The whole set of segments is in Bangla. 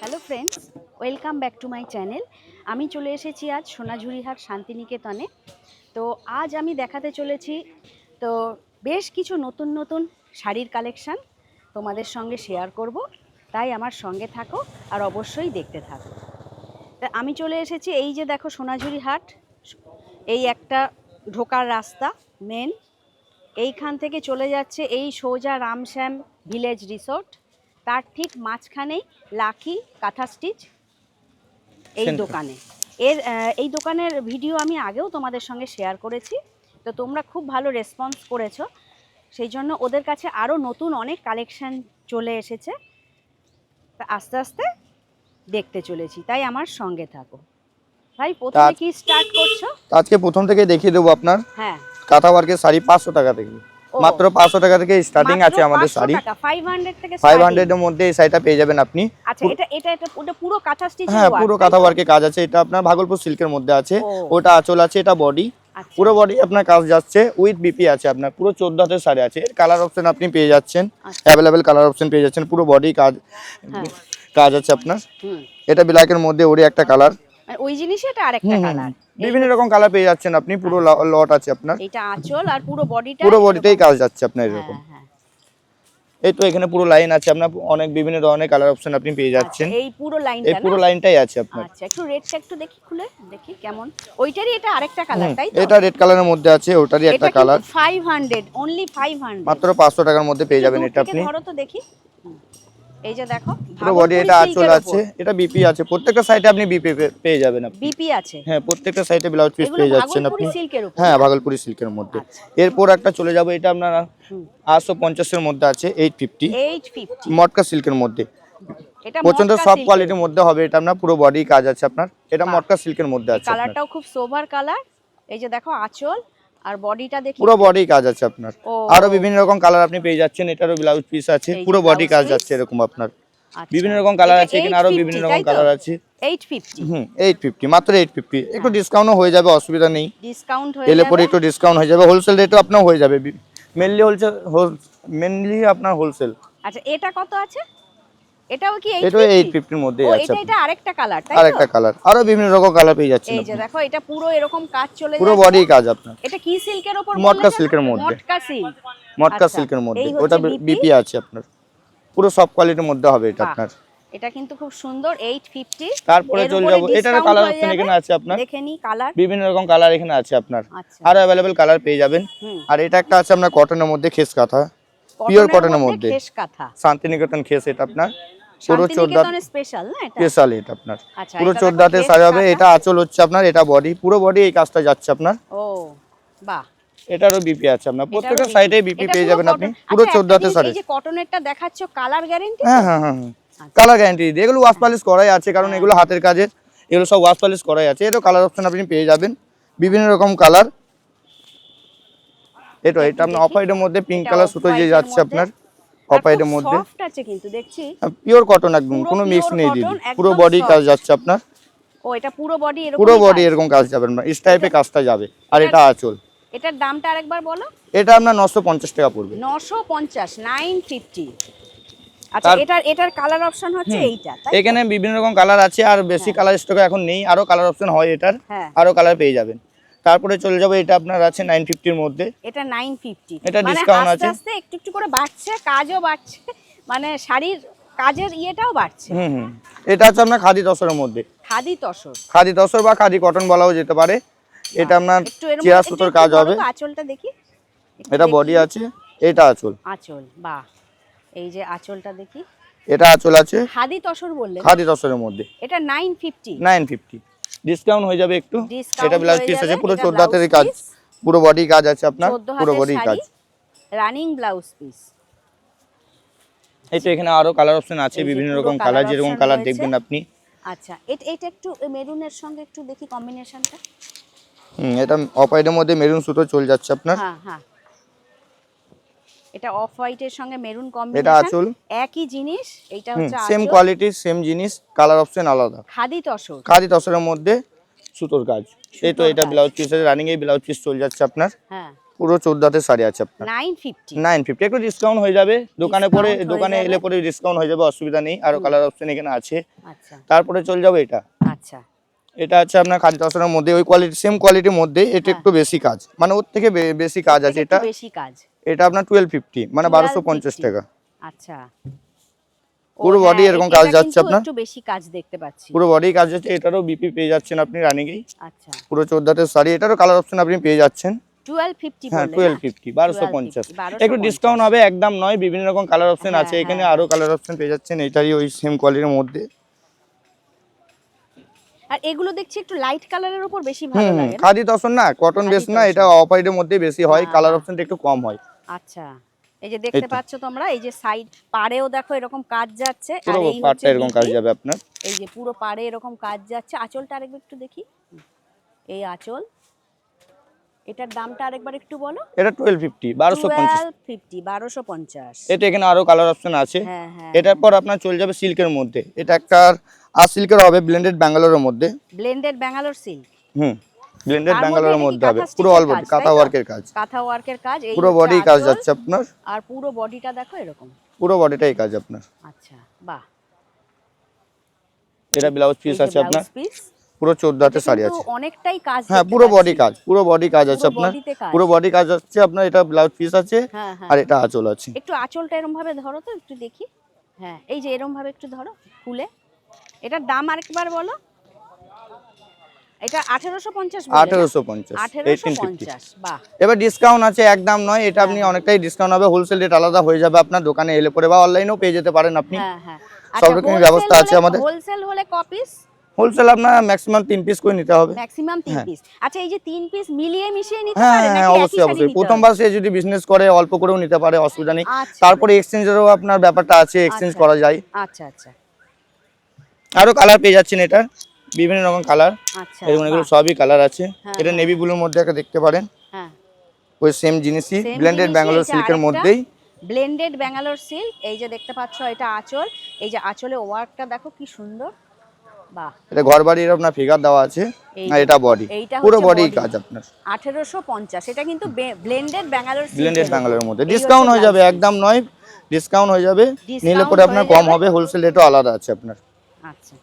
Hello friends welcome back to my channel আমি চলে এসেছি আজ সোনাঝুরিহাট শান্তিনিকেতনে। তো আজ আমি দেখাতে চলেছি, তো বেশ কিছু নতুন নতুন শাড়ির কালেকশান তোমাদের সঙ্গে শেয়ার করব। তাই আমার সঙ্গে থাকো আর অবশ্যই দেখতে থাকো। আমি চলে এসেছি এই যে দেখো সোনাঝুরিহাট, এই একটা ঢোকার রাস্তা মেন এইখান থেকে চলে যাচ্ছে এই সোজা রামশ্যাম ভিলেজ রিসোর্ট তার ঠিক মাঝখানেই লাকি কাঁথা স্টিচ এই দোকানে। এর এই দোকানের ভিডিও আমি আগেও তোমাদের সঙ্গে শেয়ার করেছি। তো তোমরা খুব ভালো রেসপন্স করেছ। সেই জন্য ওদের কাছে আরও নতুন অনেক কালেকশন চলে এসেছে। আস্তে আস্তে দেখতে চলেছি। তাই আমার সঙ্গে থাকো। ভাই প্রথমে কি স্টার্ট করছ? আজকে প্রথম থেকে দেখিয়ে দেবো আপনার। হ্যাঁ। কাঁথা ওয়ার্কের শাড়ি পাঁচশো টাকা থেকে। মাত্র পাঁচশো টাকা থেকে স্টার্টিং আছে আমাদের শাড়ি। Five starting। হান্ড্রেডের মধ্যে এই শাড়িটা পেয়ে যাবেন আপনি। আচ্ছা পুরো- কাঁথা স্টিচ হ্যাঁ পুরো কাঁথা ওয়ার্কের কাজ আছে। এটা আপনার ভাগলপুর সিল্কের মধ্যে আছে। ওটা আঁচল আছে এটা বডি আচ্ছা। পুরো বডি আপনার কাজ যাচ্ছে উইথ বিপি আছে আপনার। পুরো চোদ্দ হাতের শাড়ি আছে। এর কালার অপশন আপনি পেয়ে যাচ্ছেন। অ্যাভেলেবেল কালার অপশন পেয়ে যাচ্ছেন। পুরো বডি কাজ হ্যাঁ। কাজ আছে আপনার। এটা ব্ল্যাকের মধ্যে ওরই একটা কালার মানে ওই জিনিসই এটা আরেকটা কালার বিভিন্ন রকম কালার পেয়ে যাচ্ছেন আপনি পুরো লট আছে আপনার। এটা আঁচল আর পুরো বডিটা পুরো বডিতেই কাজ যাচ্ছে আপনার এরকম। হ্যাঁ। হ্যাঁ এই তো এখানে পুরো লাইন আছে আপনার অনেক বিভিন্ন ধরনের কালার অপশন আপনি পেয়ে যাচ্ছেন। আচ্ছা, এই পুরো এই পুরো লাইনটাই আছে আপনার। আচ্ছা একটু রেডটা একটু দেখি খুলে দেখি কেমন। ওইটারই এটা আরেকটা কালার তাই তো? এটা রেড কালারের মধ্যে আছে ওটারই একটা কালার 500 অনলি 500 মাত্র পাঁচশো টাকার মধ্যে পেয়ে যাবেন এটা আপনি। ধরো তো দেখি। এই যে দেখো পুরো বডি এটা আঁচল আছে এটা বিপি আছে প্রত্যেকটা সাইডে আপনি বিপি পেয়ে যাবেন আপনি। বিপি আছে? হ্যাঁ প্রত্যেকটা সাইডে ব্লাউজ পিস পেয়ে যাচ্ছেন আপনি। হ্যাঁ ভাগলপুরি সিল্কের মধ্যে। আচ্ছা। এরপর একটা চলে যাব এটা আপনার হুম। আটশো পঞ্চাশের মধ্যে আছে এইট ফিফটি 850 মটকা সিল্কের মধ্যে। এটা প্রচণ্ড সফট কোয়ালিটির মধ্যে হবে এটা আপনার পুরো বডি কাজ আছে আপনার। এটা মটকা সিল্কের মধ্যে আছে কালারটাও খুব সোভার কালার এই যে দেখো আঁচল। আর বডিটা দেখি পুরো বডি কাজ আছে আপনার। আরও বিভিন্ন রকম কালার আপনি পেয়ে যাচ্ছেন এটারও ব্লাউজ পিস আছে পুরো বডি কাজ। যাচ্ছে এরকম আপনার। আচ্ছা। বিভিন্ন রকম কালার আছে এখানে আরও বিভিন্ন রকম কালার আছে। 850 হুম এইট ফিফটি মাত্র এইট ফিফটি একটু ডিসকাউন্টও হয়ে যাবে অসুবিধা নেই। ডিসকাউন্ট হয়ে পরে একটু ডিসকাউন্ট হয়ে যাবে। হোলসেল রেটও আপনার হয়ে যাবে। মেনলি হোলসেল মেনলি আপনার হোলসেল আচ্ছা এটা কত আছে? এটাও কি এটাও 850 ফিফটির মধ্যেই আছে এটা এটা আরেকটা কালার তাই আর তো? একটা কালার আরও বিভিন্ন রকম কালার পেয়ে যাচ্ছেন এই যে দেখো এটা পুরো এরকম কাজ চলে পুরো বডি কাজ আপনার। এটা কি সিল্কের উপর মটকা সিল্কের মধ্যে। মটকা সিল্ক মটকা আচ্ছা, সিল্কের মধ্যে। ওটা বিপি আছে আপনার। পুরো সফট কোয়ালিটির মধ্যে হবে এটা আপনার। এটা কিন্তু খুব সুন্দর 850 তারপরে চলে যাব। এটার কালার অপশন এখানে আছে আপনার। দেখে নি কালার বিভিন্ন রকম কালার এখানে আছে আপনার। আচ্ছা। আরও অ্যাভেলেবেল কালার পেয়ে যাবেন। আর এটা একটা আছে আপনার কটনের মধ্যে খেস কাঁথা পিওর কটনের মধ্যে খেস কাঁথা শান্তিনিকেতন খেস এটা আপনার। পুরো চোদ্দা স্পেশাল না এটা? স্পেশাল এটা আপনার। আচ্ছা পুরো চোদ্দাতে দেখো, সাজা খেস হবে এটা আঁচল হচ্ছে আপনার এটা বডি পুরো বডি এই কাজটা যাচ্ছে আপনার। ও বাহ। এটারও বিপি আছে আপনার প্রত্যেকটা সাইডে বিপি পেয়ে যাবেন আপনি। পুরো আচ্ছা, একটা চোদ্দাতে জিনিস, সাড়ে এই যে কটনেরটা দেখাচ্ছ কালার গ্যারেন্টি হ্যাঁ হ্যাঁ হ্যাঁ হ্যাঁ। আচ্ছা। কালার গ্যারান্টি এগুলো ওয়াশ পালিশ করাই আছে কারণ হ্যাঁ। এগুলো হাতের কাজের এগুলো সব ওয়াশ পালিশ করাই আছে। এরও কালার অপশন আপনি পেয়ে যাবেন বিভিন্ন রকম কালার এটা এটা আপনার অফ হোয়াইটের মধ্যে পিঙ্ক কালার সুতো যে যাচ্ছে আপনার। অফ মধ্যে? সফট আছে কিন্তু দেখছি। পিওর কটন একদম কোনো মিক্স নেই দিদি। পুরো বডি কাজ যাচ্ছে আপনার। ও এটা পুরো বডি এরকম পুরো বডি এরকম কাজ যাবে আপনার এই টাইপে কাজটা যাবে। আর এটা আঁচল। এটার দামটা আরেকবার বলো। এটা আপনার নশো পঞ্চাশ টাকা পড়বে। 950 950 আচ্ছা এটার এটার কালার অপশন হচ্ছে এইটা এখানে বিভিন্ন রকম কালার আছে আর বেশি কালার স্টক এখন নেই। আরও কালার অপশন হয় এটার। হ্যাঁ। আরও কালার পেয়ে যাবেন। তারপরে চলে যাবে এটা আপনার আছে নাইন ফিফটির মধ্যে। এটা 950 এটা ডিসকাউন্ট আস্তে আছে। আস্তে একটু একটু করে বাড়ছে কাজও বাড়ছে মানে শাড়ির কাজের ইয়েটাও বাড়ছে। হুম হুম। এটা হচ্ছে আপনার খাদি তসরের মধ্যে। খাদি তসর। খাদি তসর বা খাদি কটন বলাও যেতে পারে। এটা আপনার একটু এর সুতোর কাজ হবে। আঁচলটা দেখি। এটা বডি আছে এটা আঁচল। আঁচল বাহ। এই যে আঁচলটা দেখি। এটা আঁচল আছে। খাদি তসর বললেন। খাদি তসরের মধ্যে। এটা 950 নাইন ফিফটি ডিসকাউন্ট হয়ে যাবে একটু। এটা ব্লাউজ পিস আছে পুরো এটা চোদ্দ হাতের কাজ পুরো বডি কাজ আছে আপনার পুরো বডি কাজ। রানিং ব্লাউজ পিস এই তো এখানে আরও কালার অপশন আছে বিভিন্ন রকম কালার যেরকম কালার দেখবেন আপনি। আচ্ছা এটা এটা একটু মেরুনের সঙ্গে একটু দেখি কম্বিনেশনটা হুম এটা অপাইডের মধ্যে মেরুন সুতো চলে যাচ্ছে আপনার। হ্যাঁ হ্যাঁ। এটা অফ হোয়াইটের সঙ্গে মেরুন এটা কম্বিনেশন আঁচল। একই জিনিস এটা হচ্ছে সেম আঁচল। কোয়ালিটি সেম জিনিস কালার অপশন আলাদা। খাদি তসর। খাদি তসরের মধ্যে সুতোর কাজ। এই তো এটা। ব্লাউজ পিস আছে রানিং এই ব্লাউজ পিস চলে যাচ্ছে আপনার। হ্যাঁ। পুরো চোদ্দ হাতের শাড়ি আছে আপনার। নাইন ফিফটি নাইন ফিফটি একটু ডিসকাউন্ট হয়ে যাবে। দোকানে পরে দোকানে এলে পরে ডিসকাউন্ট হয়ে যাবে অসুবিধা নেই। আরও কালার অপশন এখানে আছে। আচ্ছা। তারপরে চলে যাবে এটা। আচ্ছা। এটা আছে আপনার খাদি তসরের মধ্যে। ওই কোয়ালিটি সেম কোয়ালিটির মধ্যে এটা হ্যাঁ। একটু বেশি কাজ। মানে ওর থেকে বেশি কাজ আছে এটা। বেশি কাজ। এটা আপনার টুয়েলভ ফিফটি মানে বারোশো 1250 পঞ্চাশ টাকা। আচ্ছা। পুরো body হ্যাঁ, এরকম কাজ যাচ্ছে আপনার। একটু বেশি কাজ দেখতে পাচ্ছি। পুরো বডি কাজ যাচ্ছে এটারও বিপি পেয়ে যাচ্ছেন আপনি রানিংয়েই আচ্ছা। পুরো চোদ্দ হাতের শাড়ি এটারও কালার অপশন আপনি পেয়ে যাচ্ছেন। হ্যাঁ একটু ডিসকাউন্ট হবে একদম নয় বিভিন্ন রকম কালার অপশন হ্যাঁ, আছে এখানে। আরও কালার অপশন পেয়ে যাচ্ছেন এটারই ওই সেম কোয়ালিটির মধ্যে। আর এগুলো দেখছি একটু লাইট কালারের উপর বেশি ভালো লাগে না? খাদি তসর না কটন বেস না এটা অফ হোয়াইটের মধ্যে বেশি হয় কালার হ্যাঁ। অপশনটা একটু কম হয়। আচ্ছা এই যে দেখতে পাচ্ছ তোমরা এই যে সাইড পাড়েও দেখো এরকম কাজ যাচ্ছে আর এই হচ্ছে এরকম কাজ যাবে আপনার। এই যে পুরো পাড়ে এরকম কাজ যাচ্ছে। আঁচলটা আরেকবার একটু দেখি। এই আঁচল এটার দামটা আরেকবার একটু বলো। এটা টুয়েলভ ফিফটি বারোশো পঞ্চাশ। টুয়েলভ ফিফটি বারোশো পঞ্চাশ। এটা এখানে আরও কালার অপশন আছে। হ্যাঁ হ্যাঁ। এটার পর আপনার চলে যাবে সিল্কের মধ্যে। এটা একটা আর সিল্কের হবে ব্লেন্ডেড ব্যাঙ্গালোরের মধ্যে। ব্লেন্ডেড ব্যাঙ্গালোর সিল্ক হুম ব্লেন্ডেড ব্যাঙ্গালোরের মধ্যে হবে। পুরো অল বডি কাঁথা? ওয়ার্কের কাজ। কাঁথা ওয়ার্কের কাজ এই পুরো বডি কাজ যাচ্ছে আপনার। আর পুরো বডিটা দেখো এরকম। পুরো বডিটাই কাজ আপনার। আচ্ছা বাহ। এটা ব্লাউজ পিস আছে আপনার। পুরো চোদ্দ হাতের শাড়ি আছে। অনেকটাই কাজ হ্যাঁ পুরো বডি কাজ পুরো বডি কাজ আছে আপনার। পুরো বডি কাজ আছে আপনার এটা ব্লাউজ পিস আছে হ্যাঁ হ্যাঁ আর এটা আঁচল আছে। একটু আঁচলটা এরম ভাবে ধরো তো একটু দেখি। হ্যাঁ এই যে এরম ভাবে একটু ধরো খুলে। এটার দাম আরেকবার বলো। এটা বাহ। এবার ডিসকাউন্ট আছে একদম নয় এটা আপনি হ্যাঁ। অনেকটাই ডিসকাউন্ট হবে হোলসেল রেট আলাদা হয়ে যাবে আপনার দোকানে এলে পরে বা অনলাইনেও পেয়ে যেতে পারেন আপনি। হ্যাঁ হ্যাঁ। সব রকমের ব্যবস্থা আছে আমাদের। হোলসেল হলে ক হোলসেল আপনার ম্যাক্সিমাম পিস করে নিতে হবে। ম্যাক্সিমাম। পিস আচ্ছা এই যে তিন পিস মিলিয়ে মিশিয়ে নিতে হ্যাঁ পারে অবশ্যই অবশ্যই। প্রথমবার সে যদি বিজনেস করে অল্প করেও নিতে পারে অসুবিধা নেই। আচ্ছা। তারপরে এক্সচেঞ্জেরও আপনার ব্যাপারটা আছে এক্সচেঞ্জ আচ্ছা। করা যায়। আচ্ছা আচ্ছা। আরও কালার পেয়ে যাচ্ছেন এটা। বিভিন্ন রকম কালার আচ্ছা এরকম এগুলো সবই কালার আছে। হ্যাঁ, এটা হ্যাঁ। নেভি ব্লুর মধ্যে একটা দেখতে পারেন। হ্যাঁ। ওই সেম জিনিসই। ব্লেন্ডেড ব্যাঙ্গালোর সিল্কের মধ্যেই। ব্লেন্ডেড ব্যাঙ্গালোর সিল্ক এই যে দেখতে পাচ্ছ এটা আঁচল। এই যে আঁচলে ওয়ার্কটা দেখো কি সুন্দর। বাহ। এটা ঘর বাড়ির আপনার ফিগার দেওয়া আছে। আর এটা বডি পুরো বডি কাজ আপনার। আঠেরোশো পঞ্চাশ। এটা কিন্তু ব্লেন্ডেড ব্যাঙ্গালোর ব্লেন্ডেড ব্যাঙ্গালোরের মধ্যে। ডিসকাউন্ট হয়ে যাবে একদম নয়। ডিসকাউন্ট হয়ে যাবে। নিলে পরে আপনার কম হবে। হোলসেল রেটও আলাদা আছে আপনার। আচ্ছা।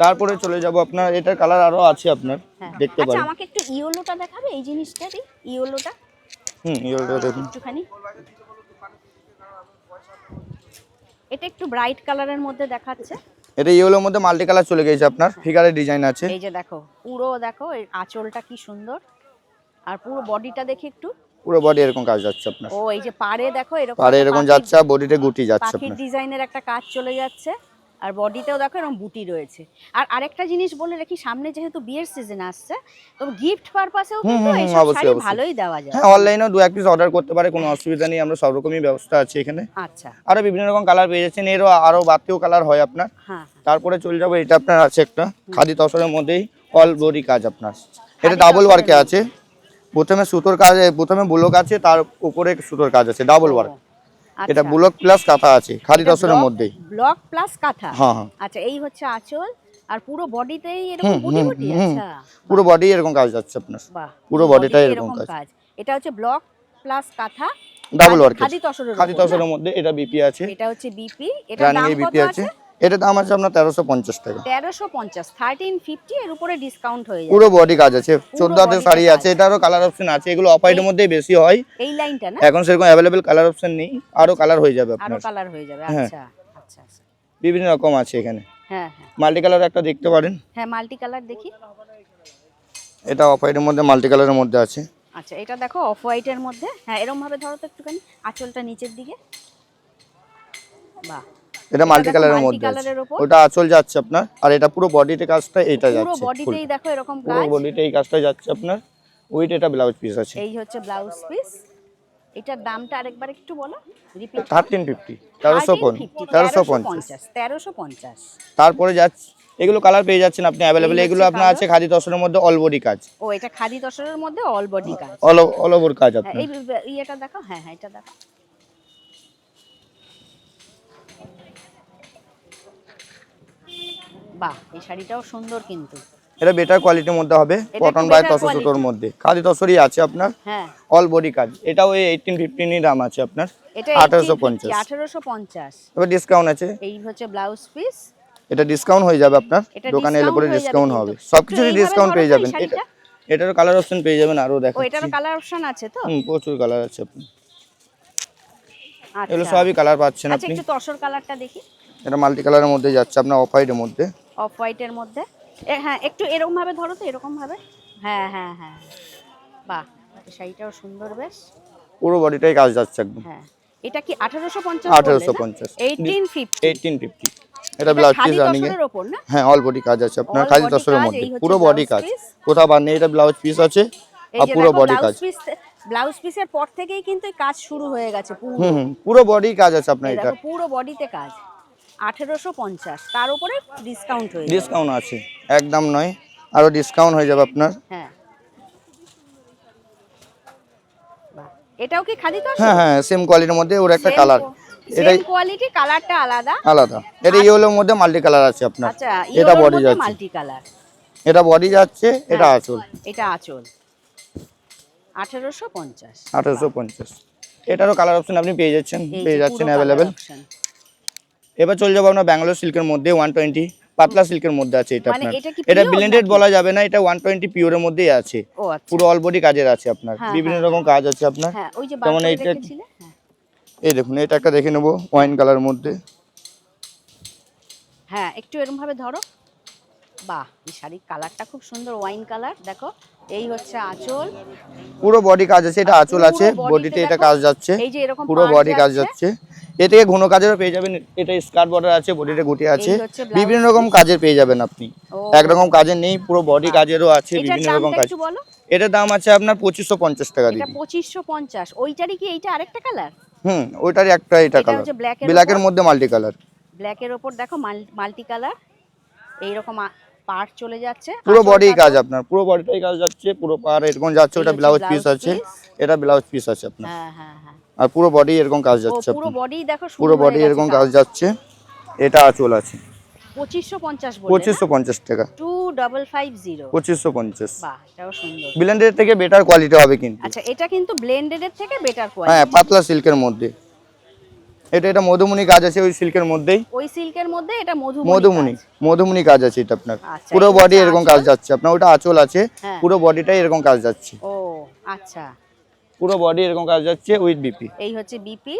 তারপরে চলে যাব আপনার এটার কালার আরও আছে আপনার হ্যাঁ। দেখতে আচ্ছা পারেন। আমাকে একটু ইয়েলোটা দেখাবে এই জিনিসটারই ইয়েলোটা? হুম ইয়েলোটা দেখুন। একটুখানি। এটা একটু ব্রাইট কালারের মধ্যে দেখাচ্ছে। এটা ইয়েলোর মধ্যে মাল্টি কালার চলে গেছে আপনার ফিগারের ডিজাইন আছে। এই যে দেখো পুরো দেখো এই আঁচলটা কি সুন্দর। আর পুরো বডিটা দেখি একটু। পুরো বডি এরকম কাজ যাচ্ছে আপনার। ও এই যে পাড়ে দেখো এরকম পারে এরকম যাচ্ছে আর বডিতে গুটি যাচ্ছে আপনার। ডিজাইনের একটা কাজ চলে যাচ্ছে আর বডিতেও দেখো এরকম বুটি রয়েছে। আর আরেকটা জিনিস বলে রাখি সামনে যেহেতু বিয়ের সিজন আসছে তো গিফট পারপাসেও কিন্তু অবশ্যই, শাড়ি ভালোই দেওয়া যায়। হ্যাঁ অনলাইনেও দু এক পিস অর্ডার করতে পারে কোনো অসুবিধা নেই আমরা সব রকমই ব্যবস্থা আছে এখানে। আচ্ছা। আরও বিভিন্ন রকম কালার পেয়ে যাচ্ছেন এরও আরও বাড়তিও কালার হয় আপনার। হ্যাঁ তারপরে চলে যাব এটা আপনার আছে একটা খাদি তসরের মধ্যেই অল বডি কাজ আপনার। এটা ডাবল ওয়ার্কে আছে। প্রথমে সুতোর কাজ প্রথমে বুলক আছে তার উপরে সুতোর কাজ আছে ডাবল ওয়ার্ক এটা বুলক প্লাস কাঁথা আছে খালি তসরের মধ্যে ব্লক প্লাস কাঁথা? হ্যাঁ হ্যাঁ। আচ্ছা এই হচ্ছে আঁচল আর পুরো বডিতেই এরকম হুম, বুটি বুটি আচ্ছা পুরো বডি এরকম কাজ যাচ্ছে আপনার। বাহ পুরো body এরকম কাজ। এটা হচ্ছে block plus kantha double work khadi তসরের khadi? তসরের মধ্যে এটা বিপি আছে। এটা হচ্ছে বিপি এটা দাম এ কত আছে? এটা দাম আছে আপনার তেরোশো পঞ্চাশ টাকা। তেরোশো পঞ্চাশ থার্টিন ফিফটি এর উপরে ডিসকাউন্ট হয়ে পুরো বডি কাজ আছে চোদ্দ হাতের শাড়ি আছে এটারও কালার অপশন আছে এগুলো অফ হোয়াইটের মধ্যেই বেশি হয়। এই লাইনটা না? এখন সেরকম অ্যাভেলেবেল কালার অপশন নেই আরও কালার হয়ে যাবে আপনার। কালার হয়ে যাবে হ্যাঁ। আচ্ছা আচ্ছা আচ্ছা। বিভিন্ন রকম আছে এখানে। হ্যাঁ হ্যাঁ। মাল্টি কালার একটা দেখতে পারেন। হ্যাঁ মাল্টি কালার দেখি। এটা অফ হোয়াইটের মধ্যে মাল্টি কালারের মধ্যে আছে। আচ্ছা এটা দেখো অফ হোয়াইটের মধ্যে। হ্যাঁ এরকম ভাবে ধরো তো একটুখানি। আঁচলটা নিচের দিকে। বাহ। এটা মাল্টি কালারের মধ্যে। ওটা আঁচল যাচ্ছে আপনার। আর এটা পুরো বডিতে কাজটা এটা পুরো যাচ্ছে বডিতেই দেখো এরকম পুরো বডিতে এই কাজটা যাচ্ছে আপনার। উইথ এটা ব্লাউজ পিস আছে। এই হচ্ছে ব্লাউজ পিস এটার দামটা আরেকবার একটু বলো। রিপিট থার্টিন ফিফটি তেরোশো তেরোশো পঞ্চাশ। তেরোশো পঞ্চাশ। তারপরে যাচ্ছে এগুলো কালার পেয়ে যাচ্ছেন আপনি অ্যাভেলেবেল এগুলো আপনার আছে খাদি তসরের মধ্যে অল বডি কাজ। ও এটা খাদি তসরের মধ্যে অল বডি কাজ। অল অল ওভার কাজ হ্যাঁ আপনার। এই ইয়েটা দেখো হ্যাঁ হ্যাঁ এটা দেখো বাহ এই শাড়িটাও সুন্দর কিন্তু। এটা বেটার কোয়ালিটির মধ্যে হবে কটন বাই তসর সুতোর মধ্যে। খাদি তসরই আছে আপনার হ্যাঁ। অল বডি কাজ এটাও এই এইটিন ফিফটিনই দাম আছে আপনার এটা আঠারোশো পঞ্চাশ। আঠারোশো পঞ্চাশ। এবার ডিসকাউন্ট আছে। এই হচ্ছে ব্লাউজ পিস এটা ডিসকাউন্ট হয়ে যাবে আপনার দোকানে এলে পরে ডিসকাউন্ট হবে। সবকিছুরই ডিসকাউন্ট পেয়ে যাবেন। এটা। এটারও কালার অপশন পেয়ে যাবেন আরও ও দেখাচ্ছি। এটারও কালার অপশন আছে তো? হুম প্রচুর কালার আছে আপনি এগুলো আচ্ছা সবই কালার পাচ্ছেন আচ্ছা আপনি। একটু তসর কালারটা দেখি। এটা মাল্টি কালারের মধ্যে যাচ্ছে আপনার অফ হোয়াইটের মধ্যে। অফ হোয়াইটের মধ্যে। হ্যাঁ একটু এরকম ভাবে ধরো তো এরকম ভাবে। হ্যাঁ হ্যাঁ হ্যাঁ। বাহ এই শাড়িটাও সুন্দর বেশ। পুরো বডিটাই কাজ যাচ্ছে একদম। হ্যাঁ এটা কি আঠারোশো পঞ্চাশ 1850 এইটিন ফিফটি এইটিন ফিফটি এটা ব্লাউজ পিস রানিং এ ওপর না? হ্যাঁ অল বডি কাজ আছে। আপনার খালি কাজ, মধ্যে। পুরো বডি কাজ। কোথাও বার নেই এটা ব্লাউজ পিস আছে। আর পুরো বডি ব্লাউজ কাজ। ব্লাউজ পিসের পর থেকেই কিন্তু এই কাজ শুরু হয়ে গেছে পুরো। পুরো বডি কাজ আছে আপনার এটা পুরো বডিতে কাজ। আঠেরোশো পঞ্চাশ। তার উপরে ডিসকাউন্ট হয়ে ডিসকাউন্ট আছে। একদম নয় আরও ডিসকাউন্ট হয়ে যাবে আপনার। হ্যাঁ। এটাও কি খাদি তো হ্যাঁ হ্যাঁ সেম কোয়ালিটির মধ্যে ওর একটা কালার সেম কোয়ালিটি কালারটা আলাদা। আলাদা। এটা ইয়েলোর মধ্যে মাল্টি কালার আছে আপনার। আচ্ছা এটা বডি যাচ্ছে। মাল্টি কালার এটা বডি যাচ্ছে এটা হ্যাঁ। আসল এটা আঁচল। আঠেরোশো পঞ্চাশ। আঠারোশো পঞ্চাশ। এটারও কালার অপশন আপনি পেয়ে যাচ্ছেন। পেয়ে যাচ্ছেন অ্যাভেলেবেল এবার চলে যাব আপনার ব্যাঙ্গালোর সিল্কের মধ্যে ওয়ান টোয়েন্টি পাতলা সিল্কের মধ্যে আছে এটা মানে আপনার। এটা ব্লেন্ডেড বলা যাবে না এটা ওয়ান টোয়েন্টি পিওরের মধ্যেই আছে। আচ্ছা। পুরো অল বডি কাজের আছে আপনার। হ্যাঁ, বিভিন্ন হ্যাঁ। রকম কাজ আছে আপনার। হ্যাঁ যেমন এইটা- হ্যাঁ। এই দেখুন এটা একটা দেখে নেব ওয়াইন কালার মধ্যে। হ্যাঁ একটু এরকম ভাবে ধরো। বাহ এই শাড়ির কালারটা খুব সুন্দর ওয়াইন কালার দেখো। এই হচ্ছে আঁচল। পুরো বডি কাজ আছে এটা আঁচল আছে বডিতে এটা কাজ যাচ্ছে এই যে এরকম পুরো বডি কাজ যাচ্ছে। যাচ্ছে। এ থেকে ঘন কাজেরও পেয়ে যাবেন এটা স্কার্ট বর্ডার আছে বডিতে গুটি আছে বিভিন্ন রকম কাজের পেয়ে যাবেন আপনি। একরকম কাজের নেই পুরো বডি কাজেরও আছে বিভিন্ন রকম কাজ। এটার দাম আছে আপনার পঁচিশশো পঞ্চাশ টাকা এটা দিদি। পঁচিশশো পঞ্চাশ। ওইটারই কি এইটা আরেকটা কালার হুম ওইটারই একটা এটা কালার ব্ল্যাকের মধ্যে মাল্টি কালার ব্ল্যাকের ওপর দেখো মাল্টি কালার এইরকম পার্ট চলে যাচ্ছে পুরো বডি কাজ আপনার পুরো বডিটাই কাজ যাচ্ছে পুরো পার এরকম যাচ্ছে ওটা ব্লাউজ পিস আছে এটা ব্লাউজ পিস আছে আপনার। হ্যাঁ হ্যাঁ হ্যাঁ। আর পুরো বডি এরকম কাজ যাচ্ছে পুরো বডি দেখো পুরো বডি এরকম কাজ। যাচ্ছে এটা আঁচল আছে। পঁচিশশো পঞ্চাশ বলে পঁচিশশো পঞ্চাশ টাকা। টু ডাবল ফাইভ জিরো পঁচিশশো পঞ্চাশ। বাহ এটাও সুন্দর। ব্লেন্ডের থেকে বেটার কোয়ালিটি হবে কিন্তু। আচ্ছা এটা কিন্তু ব্লেন্ডেড এর থেকে বেটার হ্যাঁ পাতলা সিল্কের মধ্যে। এটা এটা মধুমণি কাজ আছে ওই সিল্কের মধ্যেই। ওই সিল্কের মধ্যে এটা মধু মধুমণি মধুমণি কাজ আছে এটা আপনার। আচ্ছা, পুরো বডি এরকম কাজ যাচ্ছে। আপনার ওটা আঁচল আছে হ্যাঁ। পুরো বডিটাই এরকম কাজ যাচ্ছে। ও আচ্ছা। পুরো বডি এরকম কাজ যাচ্ছে উইথ বিপি এই হচ্ছে বিপি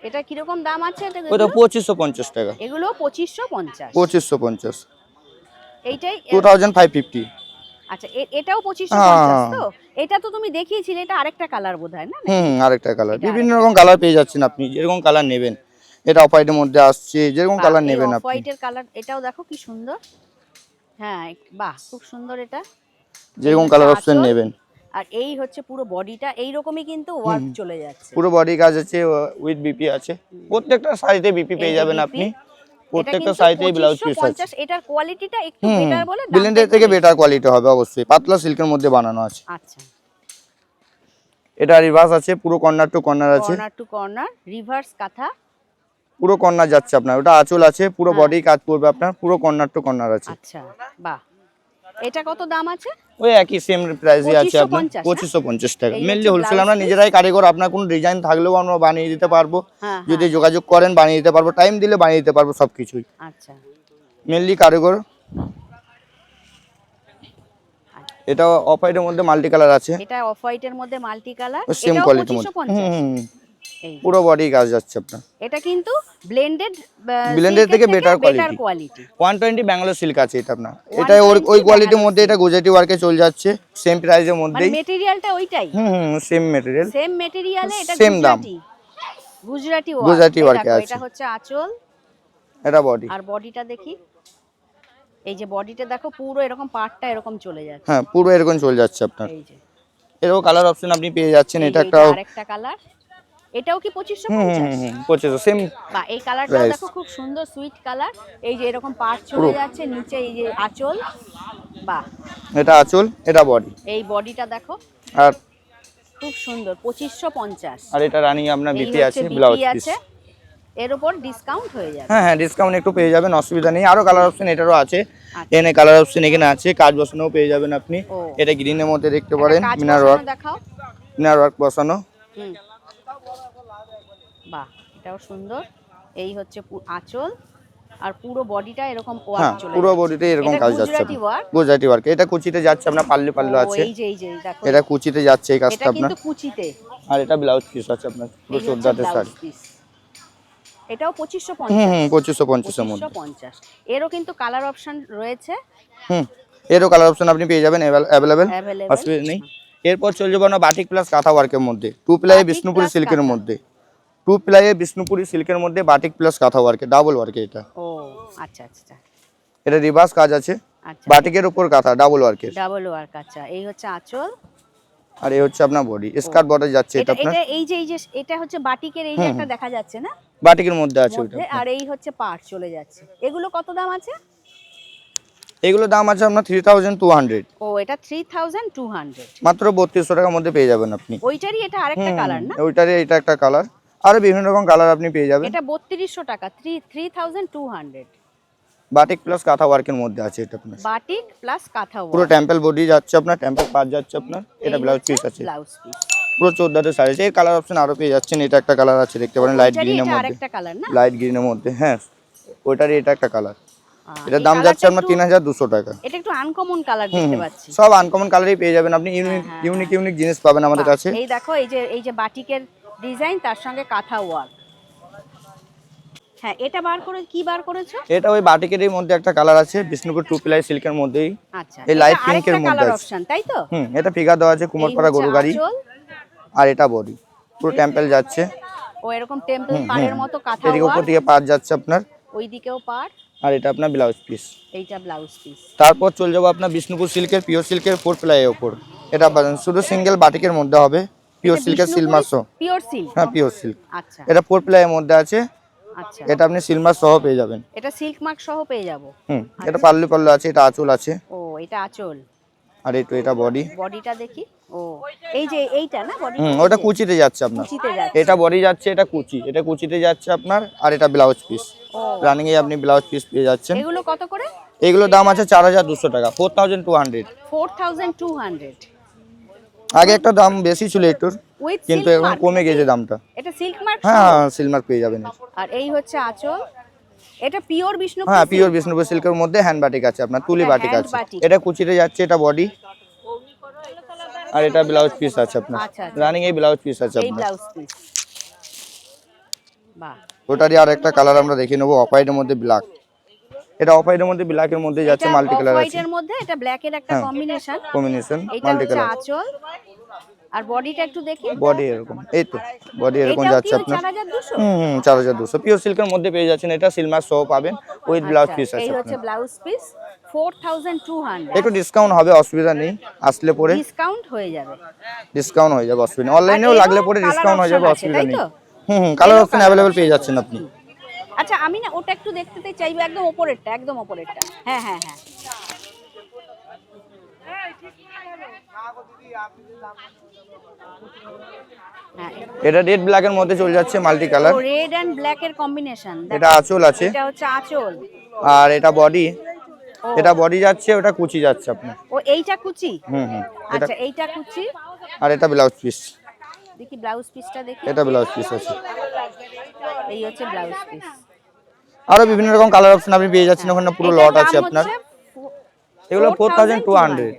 এটা কীরকম দাম আছে এটা ওটা পঁচিশশো পঞ্চাশ টাকা। এগুলো পঁচিশশো পঞ্চাশ। পঁচিশশো পঞ্চাশ। এইটাই টু থাউজেন্ড ফাইভ ফিফটি আচ্ছা এটাও পঁচিশশো হ্যাঁ। পঞ্চাশ তো? এটা তো তুমি দেখিয়েছিলে এটা আরেকটা কালার বোধ হয় না? হুম আরেকটা কালার বিভিন্ন রকম কালার পেয়ে যাচ্ছেন আপনি যেরকম কালার নেবেন। এটা অফ হোয়াইটের মধ্যে আসছে যেরকম কালার নেবেন আপনি। হোয়াইটের কালার এটাও দেখো কি সুন্দর। হ্যাঁ বাহ খুব সুন্দর এটা। যেরকম কালার অপশন নেবেন। আর এই হচ্ছে পুরো বডিটা এইরকমই কিন্তু ওয়ার্ক চলে যাচ্ছে। পুরো বডি কাজ আছে উইথ বিপি আছে। প্রত্যেকটা শাড়িতে বিপি পেয়ে যাবেন আপনি। প্রত্যেকটা সাইজেই ব্লাউজ পিস আছে। 2550 এটার কোয়ালিটিটা একটু বেটার বলে ব্লেন্ডের থেকে বেটার কোয়ালিটি হবে অবশ্যই। পাতলা সিল্কের মধ্যে বানানো আছে। আচ্ছা। এটা রিভার্স আছে পুরো কর্নার টু কর্নার আছে। Corner to corner reverse kantha. পুরো কর্নার যাচ্ছে আপনার। ওটা আঁচল আছে পুরো হ্যাঁ। বডি কাজ করবে আপনার পুরো কর্নার টু কর্নার আছে। আচ্ছা বাহ। এটা কত দাম আছে? ওই একই সেম প্রাইসই আছে আপনার। 2550 পঁচিশশো পঞ্চাশ টাকা। এই হচ্ছে মেনলি হোলসেল আমরা নিজেরাই কারিগর আপনার কোনো ডিজাইন থাকলেও আমরা বানিয়ে দিতে পারব। হ্যাঁ যদি যোগাযোগ করেন বানিয়ে দিতে পারব। টাইম দিলে বানিয়ে দিতে পারব সব কিছুই আচ্ছা। মেনলি কারিগর। এটা অফ হোয়াইটের মধ্যে মাল্টি কালার আছে। এটা অফ হোয়াইটের মধ্যে মাল্টি কালার সেম কোয়ালিটির মধ্যে। 2550 হুম, পুরো বডি কাজ যাচ্ছে আপনার। এটা কিন্তু ব্লেন্ডেড Blended থেকে quality। Quality one twenty Bangalore silk আছে এটা আপনার। এটা ওই কোয়ালিটির মধ্যে এটা গুজরাটি ওয়ার্কে চলে যাচ্ছে সেম প্রাইসের মানে মধ্যেই। মেটেরিয়ালটা ওইটাই। হুম হুম সেম মেটেরিয়াল সেম মেটেরিয়ালে এটা Same দাম। গুজরাটি work। গুজরাটি দেখো, আছে। এটা হচ্ছে আঁচল। এটা বডি আর বডিটা দেখি। এই যে বডিটা দেখো পুরো এরকম পার্টটা এরকম চলে যাচ্ছে। হ্যাঁ পুরো এরকম চলে যাচ্ছে আপনার। এই যে। এরকম কালার অপশন আপনি পেয়ে যাচ্ছেন এটা একটা আরেকটা কালার এটাও কি পঁচিশশো হুম হুম পঞ্চাশ? হুম পঁচিশশো সেম বা এই কালারটা। দেখো খুব সুন্দর সুইট কালার এই যে এরকম পার্ট চলে। যাচ্ছে নিচে এই যে আঁচল বা এটা আঁচল এটা বডি এই বডিটা দেখো। আর খুব সুন্দর পঁচিশশো পঞ্চাশ। আর এটা রানিং আপনার বিপি আছে ব্লাউজ পিস আছে। এর উপর ডিসকাউন্ট হয়ে যাবে। হ্যাঁ হ্যাঁ ডিসকাউন্ট একটু পেয়ে যাবেন অসুবিধা নেই। আরও কালার অপশন এটারও আছে। এনে কালার অপশন এখানে আছে কাজ বসানোও পেয়ে যাবেন আপনি। এটা গ্রিনের মধ্যে দেখতে পারেন মিনার ওয়ার্ক দেখাও। মিনার ওয়ার্ক বসানো। বাহ এটাও সুন্দর। এই হচ্ছে আঁচল। আর পুরো বডিটা এরকম হ্যাঁ পুরো। বডিতে এরকম কাজ যাচ্ছে। গুজরাটি ওয়ার্ক এটা কুচিতে যাচ্ছে আপনার পাল্লে পাল্লে আছে। এই যে এই যে দেখো। এটা কুচিতে যাচ্ছে এই কাজটা আপনার। এটা কিন্তু কুচিতে। আর এটা ব্লাউজ পিস আছে আপনার পুরো চোদ্দাতে শাড়ি। এটাও পঁচিশশো হুম পঞ্চাশ হুম পঁচিশশো পঞ্চাশের মধ্যে। পঞ্চাশ। এরও কিন্তু কালার অপশন রয়েছে। হুম এরও কালার অপশন আপনি পেয়ে যাবেন অ্যাভেলেবেল অ্যাভেলেবেল অসুবিধা নেই। এরপর চলে যাব আমরা বাটিক প্লাস কাঁথা ওয়ার্কের মধ্যে। টু প্লাই বিষ্ণুপুরি সিল্কের মধ্যে। টু প্লাই বিষ্ণুপুরি সিল্কের মধ্যে বাটিক প্লাস কাঁথা ওয়ার্কে ডাবল ওয়ার্কে এটা। ও আচ্ছা আচ্ছা এটা রিভার্স কাজ আছে। আচ্ছা। বাটিকের উপর কাঁথা ডাবল ওয়ার্কের ডাবল ওয়ার্ক আচ্ছা। এই হচ্ছে আঁচল। আর এই হচ্ছে আপনার বডি স্কার্ট বর্ডার যাচ্ছে এটা আপনার। এটা এই যে এই যে এটা হচ্ছে বাটিকের এই যে একটা দেখা যাচ্ছে না? বাটিকের মধ্যে আছে ওটা। আর এই হচ্ছে পাট চলে যাচ্ছে। এগুলো কত দাম আছে? এগুলো দাম আছে আপনার থ্রি থাউজেন্ড টু হান্ড্রেড ও এটা থ্রি থাউজেন্ড টু হান্ড্রেড মাত্র বত্রিশশো টাকার মধ্যে পেয়ে যাবেন আপনি। ওইটারই এটা আরেকটা কালার না? ওইটারই এটা একটা কালার আরও বিভিন্ন রকম কালার আপনি পেয়ে যাবেন। এটা বত্রিশশো টাকা three three thousand two hundred batik plus kantha ওয়ার্কের মধ্যে আছে এটা আপনার। বাটিক প্লাস কাঁথা পুরো টেম্পল বডি যাচ্ছে আপনার টেম্পল পাঁচ যাচ্ছে আপনার এটা ব্লাউজ পিস আছে। ব্লাউজ পিস পুরো চোদ্দাতে সাইজ এর কালার অপশন আরও পেয়ে যাচ্ছেন এটা একটা কালার আছে দেখতে পারেন লাইট গ্রিনের মধ্যে। আরেকটা কালার না? লাইট গ্রিনের মধ্যে হ্যাঁ ওইটারই এটা একটা কালার এটার দাম যাচ্ছে আপনার একটু- তিন হাজার দুশো টাকা। এটা একটু আনকমন কালার দেখতে পাচ্ছি। সব আনকমন কালারই পেয়ে যাবেন আপনি ইউনিক হ্যাঁ, ইউনিক ইউনিক জিনিস পাবেন আমাদের কাছে। এই দেখো এই যে এই যে বাটিকের ডিজাইন তার সঙ্গে কাঁথা ওয়ার্ক। হ্যাঁ এটা বার করে কি বার করেছ? এটা ওই বাটিকেরই মধ্যে একটা কালার আছে বিষ্ণুপুর টু প্লাই সিল্কের মধ্যেই। আচ্ছা এই light pink এর মধ্যে আছে। অপশন তাই তো? হুম এটা ফিগার দেওয়া আছে কুমোরপাড়া গরু গাড়ি। আর এটা বডি পুরো টেম্পল যাচ্ছে। ও এরকম টেম্পল পাড়ের মতো কাঁথা এদিকে উপর দিকে পাঁচ যাচ্ছে আপনার। ওই দিকেও পাড়। আর এটা আপনার ব্লাউজ পিস এইটা ব্লাউজ পিস তারপর চলে যাব আপনার বিষ্ণুপুর সিল্কের পিওর সিল্কের ফোর প্লাইয়ের ওপর এটা বা- শুধু সিঙ্গেল বাটিকের মধ্যে হবে। পিওর সিল্কের সিলমাসও পিওর সিল্ক হ্যাঁ পিওর সিল্ক আচ্ছা। এটা ফোর প্লাইয়ের মধ্যে আছে। আচ্ছা। এটা আপনি সিলমাস সহ পেয়ে যাবেন। এটা সিল্ক মার্ক সহ পেয়ে যাব। হুম এটা পাল্লু পাল্লু আছে এটা আঁচল আছে। ও এটা আঁচল। আর এটা বডি বডিটা দেখি। ও এই যে এইটা না বডি হুম ওটা কুচিতে যাচ্ছে আপনার। কুচিতে যাচ্ছে। এটা বডি যাচ্ছে এটা কুচি। এটা কুচিতে যাচ্ছে আপনার আর এটা ব্লাউজ পিস রানিং এ আপনি ব্লাউজ পিস পেয়ে যাচ্ছেন। এগুলো কত করে? এগুলো দাম আছে 4200 টাকা 4200 4200 আগে একটা দাম বেশি ছিল একটু কিন্তু এখন কমে গেছে দামটা। এটা সিল্ক মার্ক হ্যাঁ সিলমার্ক পেয়ে যাবেন। আর এই হচ্ছে আঁচল। এটা পিওর বিষ্ণু হ্যাঁ পিওর বিষ্ণুপুর সিল্কের মধ্যে হ্যান্ড বাটিক আছে আপনার তুলি বাটিক আছে। এটা কুচিতে যাচ্ছে এটা বডি আর এটা ব্লাউজ পিস আছে আপনার। আচ্ছা, আচ্ছা। রানিং এই ব্লাউজ পিস আছে এই আপনার। ব্লাউজ পিস বাহ। ওটারই আর একটা কালার আমরা দেখে নেব অফ হোয়াইটের মধ্যে ব্ল্যাক এটা অফ হোয়াইটের মধ্যে ব্ল্যাকের মধ্যে যাচ্ছে মাল্টি কালার আছে। হোয়াইটের মধ্যে এটা ব্ল্যাক এর একটা। কম্বিনেশন কম্বিনেশন মাল্টি কালার আঁচল। আর বডিটা একটু দেখি। বডি এরকম এই তো বডি এরকম যাচ্ছে আপনার। 4200 হুম হুম চার হাজার দুশো। পিওর সিল্কের মধ্যে পেয়ে যাচ্ছেন এটা সিলমার সহ পাবেন উইথ ব্লাউজ পিস আছে এই হচ্ছে ব্লাউজ পিস 4200 একটু ডিসকাউন্ট হবে অসুবিধা নেই আসলে পরে ডিসকাউন্ট হয়ে যাবে। ডিসকাউন্ট হয়ে যাবে অসুবিধা নেই। অনলাইনেও লাগলে পরে ডিসকাউন্ট হয়ে যাবে অসুবিধা নেই। হুম হুম কালার অপশন অ্যাভেলেবেল পেয়ে যাচ্ছেন আপনি। আচ্ছা আমি না ওটা একটু দেখতে চাইব একদম ওপরেরটা একদম ওপরেরটা। হ্যাঁ হ্যাঁ হ্যাঁ। হ্যাঁ এটা রেড ব্ল্যাকের মধ্যে চলে যাচ্ছে multi colour red and black এর কম্বিনেশন এটা আঁচল আছে। এটা হচ্ছে আঁচল। আর এটা বডি এটা বডি যাচ্ছে ওটা কুচি যাচ্ছে আপনার। ও এইটা কুচি? হুম হুম। আচ্ছা এইটা কুচি? আর এটা ব্লাউজ পিস দেখি ব্লাউজ পিসটা দেখি। এটা ব্লাউজ পিস আছে। এই হচ্ছে ব্লাউজ পিস আরও বিভিন্ন রকম কালার অপশন আপনি পেয়ে যাচ্ছেন ওখানে পুরো লট আছে আপনার। এগুলো ফোর থাউজেন্ড টু হান্ড্রেড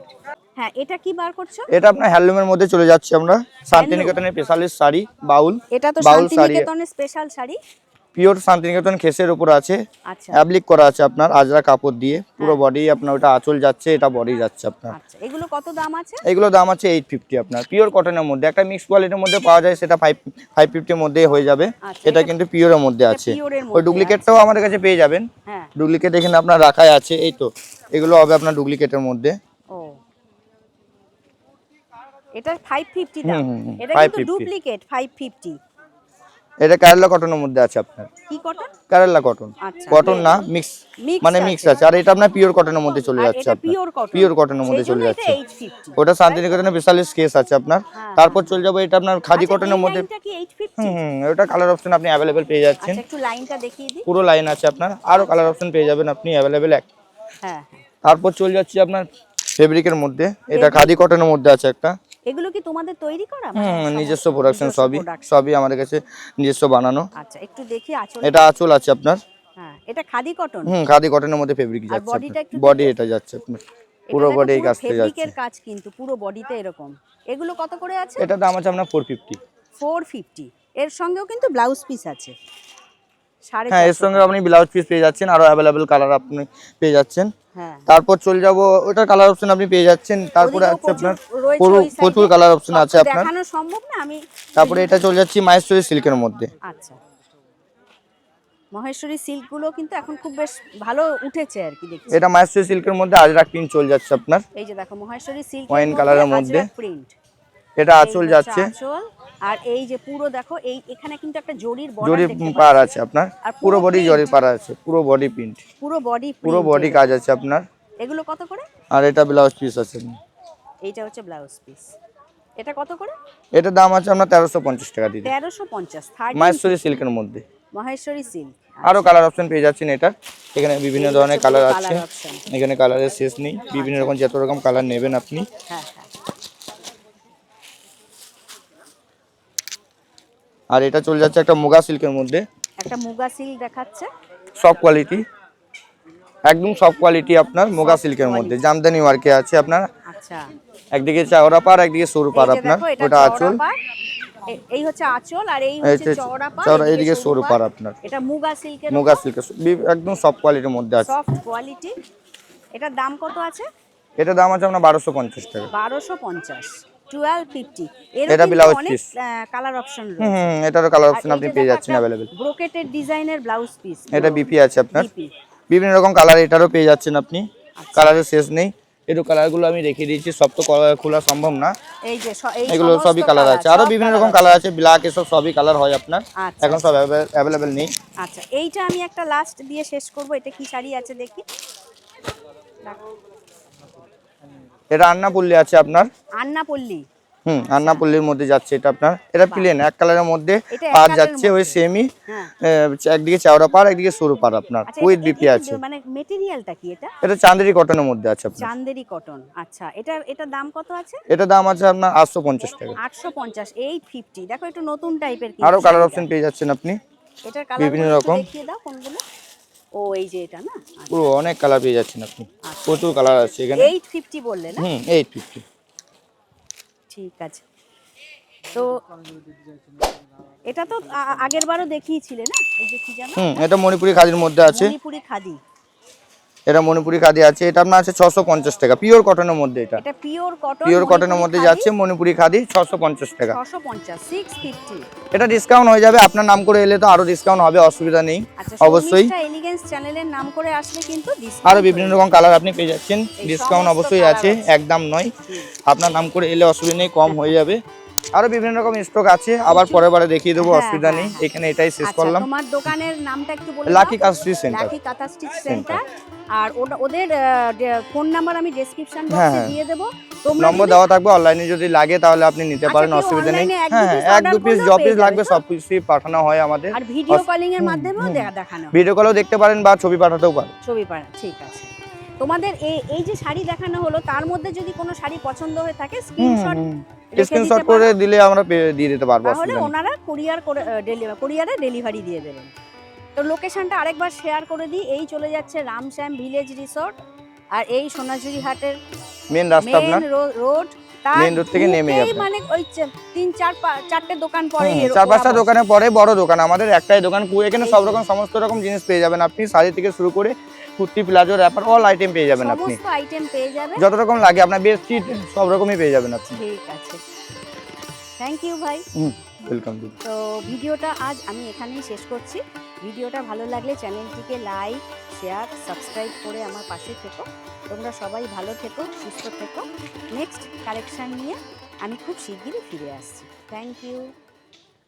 হ্যাঁ এটা কি বার করছ? এটা আপনার হ্যান্ডলুমের মধ্যে চলে যাচ্ছে আমরা। শান্তিনিকেতনের স্পেশালিস্ট শাড়ি বাউল। এটা তো শান্তিনিকেতনের স্পেশাল শাড়ি। পিওর শান্তিনিকেতন খেসের উপর আছে। আচ্ছা। অ্যাপ্লিক করা আছে আপনার আজরা কাপড় দিয়ে। পুরো বডি আপনার ওটা আঁচল যাচ্ছে এটা বডি যাচ্ছে আপনার। আচ্ছা এগুলো কত দাম আছে? এগুলো দাম আছে এইট ফিফটি আপনার। পিওর কটনের মধ্যে একটা মিক্স কোয়ালিটির মধ্যে পাওয়া যায় সেটা ফাইভ ফাইভ ফিফটির মধ্যে হয়ে যাবে। আচ্ছা, এটা কিন্তু পিওরের মধ্যে আছে। ওই ডুপ্লিকেটটাও আমাদের কাছে পেয়ে যাবেন। হ্যাঁ। ডুপ্লিকেট এখানে আপনার রাখাই আছে এই তো। এগুলো হবে আপনার ডুপ্লিকেটের মধ্যে। এটা 550 দাম। এটা কিন্তু ডুপ্লিকেট 550 এটা কেরালা কটনের মধ্যে আছে আপনার। কি কটন কেরালা কটন আচ্ছা। কটন না মিক্স মানে মিক্স আছে। আর এটা আপনার পিওর কটনের মধ্যে চলে যাচ্ছে আপনার। পিওর কটনের মধ্যে চলে যাচ্ছে। ওটা শান্তিনিকেতনে বিশালের কেস আছে আপনার। হ্যাঁ, তারপর চলে যাব এটা আপনার খাদি কটনের মধ্যে কি হুম হুম ওটা কালার অপশন আপনি অ্যাভেলেবেল পেয়ে যাচ্ছেন। আচ্ছা একটু লাইনটা দেখিয়ে দিই। পুরো লাইন আছে আপনার। আরও কালার অপশন পেয়ে যাবেন আপনি অ্যাভেলেবেল এক। হ্যাঁ হ্যাঁ। তারপর চলে যাচ্ছে আপনার ফেব্রিকের মধ্যে। এটা খাদি কটনের মধ্যে আছে একটা। এগুলো কি তোমাদের তৈরি করা? মানে হুম নিজস্ব প্রোডাকশন সবই সবই আমাদের কাছে নিজস্ব বানানো। আচ্ছা একটু দেখি আচল। এটা আঁচল আছে আপনার। হ্যাঁ এটা খাদি কটন হুম খাদি কটনের মধ্যে ফেব্রিক আর যাচ্ছে bodyটা একটু বডি এটা যাচ্ছে আপনার। পুরো বডি এই কাজটা যাচ্ছে। ফেব্রিকের কাজ কিন্তু পুরো বডিতে এরকম। এগুলো কত করে আছে? এটা দাম আছে আপনার ফোর ফিফটি ফোর ফিফটি এর সঙ্গেও কিন্তু ব্লাউজ পিস আছে। হ্যাঁ এর সঙ্গে আপনি ব্লাউজ পিস পেয়ে যাচ্ছেন আরও অ্যাভেলেবেল কালার আপনি পেয়ে যাচ্ছেন। হ্যাঁ। তারপর চলে যাব ওটার কালার অপশন আপনি পেয়ে যাচ্ছেন তারপরে আছে আপনার প্রচুর কালার অপশন আছে আপনার। দেখানো সম্ভব না আমি তারপরে এটা চলে যাচ্ছি মাহেশ্বরী সিল্কের মধ্যে। আচ্ছা। মহেশ্বরী সিল্কগুলো কিন্তু এখন খুব বেশ ভালো উঠেছে আর কি দেখছি। এটা মাহেশ্বরী সিল্কের মধ্যে আজরাক প্রিন্ট চলে যাচ্ছে আপনার। এই যে দেখো মহেশ্বরী সিল্ক colour এর মধ্যে। প্রিন্ট এটা আঁচল যাচ্ছে। আঁচল। আর এই যে পুরো দেখো এই এখানে কিন্তু একটা জরির বর্ডার জরি পার আছে আপনার। আর পুরো বডি print। জরি পার আছে পুরো বডি প্রিন্ট পুরো বডি পুরো বডি কাজ আছে আপনার। এগুলো কত করে? আর এটা ব্লাউজ পিস আছে। এইটা হচ্ছে ব্লাউজ পিস এটা কত করে? এটার দাম আছে আপনার তেরোশো পঞ্চাশ টাকা দিদি। তেরোশো পঞ্চাশ থার্টি মাহেশ্বরী সিল্কের মধ্যে। মহেশ্বরী সিল্ক আরও কালার অপশন পেয়ে যাচ্ছেন এটার। এখানে বিভিন্ন ধরনের কালার আছে। এখানে কালারের শেষ নেই। বিভিন্ন রকম যত রকম কালার নেবেন আপনি। হ্যাঁ হ্যাঁ। আর এটা চলে যাচ্ছে একটা মুগা সিল্কের মধ্যে। একটা মুগা সিল্ক দেখাচ্ছে। সব কোয়ালিটি একদম সব কোয়ালিটি আপনার মুগা সিল্কের মধ্যে। জামদানি ওয়ার্কে আছে আপনার। আচ্ছা। একদিকে চাওড়া পার একদিকে সরু পার আপনার। এটা ওটা আঁচল। এই হচ্ছে আঁচল আর এই হচ্ছে চওড়া চওড়া, এইদিকে সরু পাড় আপনার। এটা মুগা সিল্কের মুগা সিল্কের একদম সব কোয়ালিটির মধ্যে আছে। সফট কোয়ালিটি এটার দাম কত আছে? এটার দাম আছে আপনার বারোশো পঞ্চাশ টাকা। বারোশো পঞ্চাশ। এর এটা কালার অপশন হুম এটারও কালার অপশন আপনি পেয়ে যাচ্ছেন ব্রোকেটেড ডিজাইনের ব্লাউজ পিস এটা বিপি আছে আপনার। বিভিন্ন রকম কালার এটারও পেয়ে যাচ্ছেন আপনি। আচ্ছা। কালারের শেষ নেই। একটু কালারগুলো আমি রেখে দিয়েছি সব তো খোলা সম্ভব না। এই যে এগুলো সবই কালার আছে। আরও বিভিন্ন রকম কালার আছে। ব্ল্যাক এসব সবই কালার হয় আপনার। আচ্ছা। এখন সব অ্যাভেলেবেল নেই। আচ্ছা এইটা আমি একটা লাস্ট দিয়ে শেষ করব। এটা কি শাড়ি আছে দেখি। এটা আন্নাপল্লি আছে আপনার? আন্নাপল্লী। হুম আন্নাপল্লির মধ্যে যাচ্ছে এটা আপনার। এটা প্লেন এক কালারের মধ্যে এটা পার যাচ্ছে ওই সেমি হ্যাঁ। একদিকে চাওড়া পার একদিকে সরু পার আপনার আচ্ছা উইথ বিপি আছে। মানে মেটেরিয়ালটা কি এটা? এটা চান্দেরি কটনের মধ্যে আছে আপনার। চান্দেরি কটন আচ্ছা। এটার এটা দাম কত আছে? এটা দাম আছে আপনার আটশো পঞ্চাশ টাকা। আটশো পঞ্চাশ এইট ফিফটি দেখো একটু নতুন টাইপের আরও কালার অপশন পেয়ে যাচ্ছেন আপনি। এটার কালার বিভিন্ন রকম। দেখিয়ে দাও কোনগুলো। ও এই যে এটা না? পুরো অনেক কালার পেয়ে যাচ্ছেন আপনি। প্রচুর কালার আছে এখানে। এইট ফিফটি বললে না? হুম এইট ফিফটি ঠিক আছে। তো এটা তো আগের বারও দেখিয়েছিলে না? এই যে কি জানো হুম এটা মণিপুরি খাদির মধ্যে আছে। মণিপুরি খাদি। এটা মণিপুরি খাদি আছে এটা আপনার আছে ছশো পঞ্চাশ টাকা পিওর কটনের মধ্যে এটা। পিওর কটন পিওর কটনের মধ্যে যাচ্ছে মণিপুরি খাদি ছশো পঞ্চাশ টাকা। এটা ডিসকাউন্ট হয়ে যাবে আপনার নাম করে এলে তো আরও ডিসকাউন্ট হবে অসুবিধা নেই আচ্ছা অবশ্যই। আরও বিভিন্ন রকম কালার আপনি পেয়ে যাচ্ছেন ডিসকাউন্ট অবশ্যই আছে। একদম নয়। আপনার নাম করে এলে অসুবিধা নেই কম হয়ে যাবে। আরও বিভিন্ন রকম স্টক আছে আবার পরের বারে দেখিয়ে দেবো হ্যাঁ, অসুবিধা হ্যাঁ, নেই। হ্যাঁ। এখানে এটাই শেষ আচ্ছা, করলাম। তোমার দোকানের নামটা একটু বলে লাকি দাও। কাস্ট্রি centre Lucky kantha stitch centre আর ওদের ফোন নাম্বার আমি ডেসক্রিপশন বক্সে। দিয়ে দেবো। তোমরা নম্বর দেওয়া থাকবে অনলাইনে যদি লাগে তাহলে আপনি নিতে আচ্ছা, পারেন অসুবিধা নেই। এক দু হ্যাঁ এক দু পিস পেয়ে পিস লাগবে? সব পিসই পাঠানো হয় আমাদের। আর ভিডিও কলিং এর মাধ্যমেও দেখা দেখানো। ভিডিও কলেও দেখতে পারেন বা ছবি পাঠাতেও পারেন। ছবি পাড়া ঠিক আছে। তোমাদের এই এই যে শাড়ি দেখানো হলো তার মধ্যে যদি কোনো শাড়ি পছন্দ হয়ে থাকে স্ক্রিনশট স্ক্রিনশট করে দিলে আমরা দিয়ে দিতে পারব তাহলে ওনারা কুরিয়ার করে ডেলিভারি কুরিয়ারে ডেলিভারি দিয়ে দেবেন। তো লোকেশনটা আরেকবার শেয়ার করে দিই। এই চলে যাচ্ছে রামশ্যাম ভিলেজ রিসর্ট আর এই সোনাঝুরি হাটের মেন রাস্তা আপনার? মেন রোড Main road থেকে ঢুকেই আপনার। মানে ওই তিন চার চারটে দোকান পরে চার পাঁচটা দোকানে পরে বড় দোকান। আমাদের একটাই দোকান। এখানে সব রকম সমস্ত রকম জিনিস পেয়ে যাবেন আপনি। শাড়ি থেকে শুরু করে kurti palazzo wrapper all item পেয়ে যাবেন আপনি। সমস্ত আইটেম পেয়ে যাবেন। যত রকম লাগে আপনার বেডশিট সব রকমই পেয়ে যাবেন আপনি। ঠিক আছে। থ্যাংক ইউ ভাই। ওয়েলকাম তো ভিডিওটা আজ আমি এখানেই শেষ করছি। ভিডিওটা ভালো লাগলে চ্যানেলটিকে লাইক শেয়ার সাবস্ক্রাইব করে আমার পাশে থেকো। তোমরা সবাই ভালো থেকো সুস্থ থেকো। নেক্সট কালেকশন নিয়ে আমি খুব শিগগিরই ফিরে আসছি। Thank you